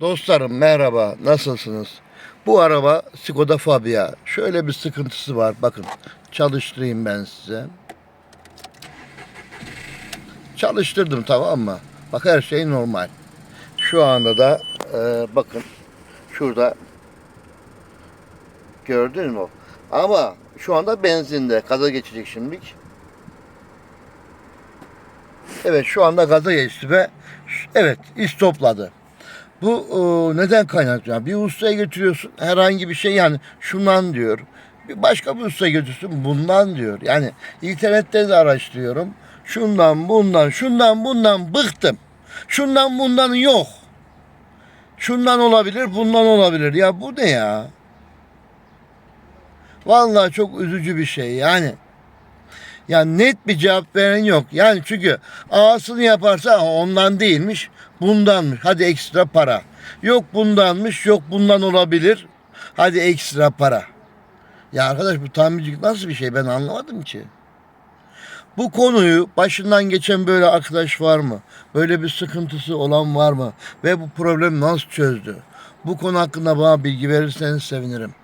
Dostlarım merhaba, nasılsınız? Bu araba Skoda Fabia. Şöyle bir sıkıntısı var. Bakın çalıştırayım ben size. Çalıştırdım tamam mı? Bak her şey normal. Şu anda da e, bakın şurada gördün mü? Ama şu anda benzinde. Gaza geçecek şimdilik. Evet şu anda gaza geçti ve evet iz topladı. Bu e, neden kaynaklı? Yani bir ustaya götürüyorsun herhangi bir şey yani şundan diyor. Bir başka bir ustaya götürsün bundan diyor. Yani internette de araştırıyorum. Şundan bundan şundan bundan bıktım. Şundan bundan yok. Şundan olabilir bundan olabilir. Ya bu ne ya? Vallahi çok üzücü bir şey yani. Ya net bir cevap veren yok. Yani çünkü ağasını yaparsa "Aa, ondan değilmiş, bundanmış. Hadi ekstra para. Yok bundanmış, yok bundan olabilir. Hadi ekstra para. Ya arkadaş bu tamircilik nasıl bir şey ben anlamadım ki. Bu konuyu başından geçen böyle arkadaş var mı? Böyle bir sıkıntısı olan var mı? Ve bu problemi nasıl çözdü? Bu konu hakkında bana bilgi verirseniz sevinirim.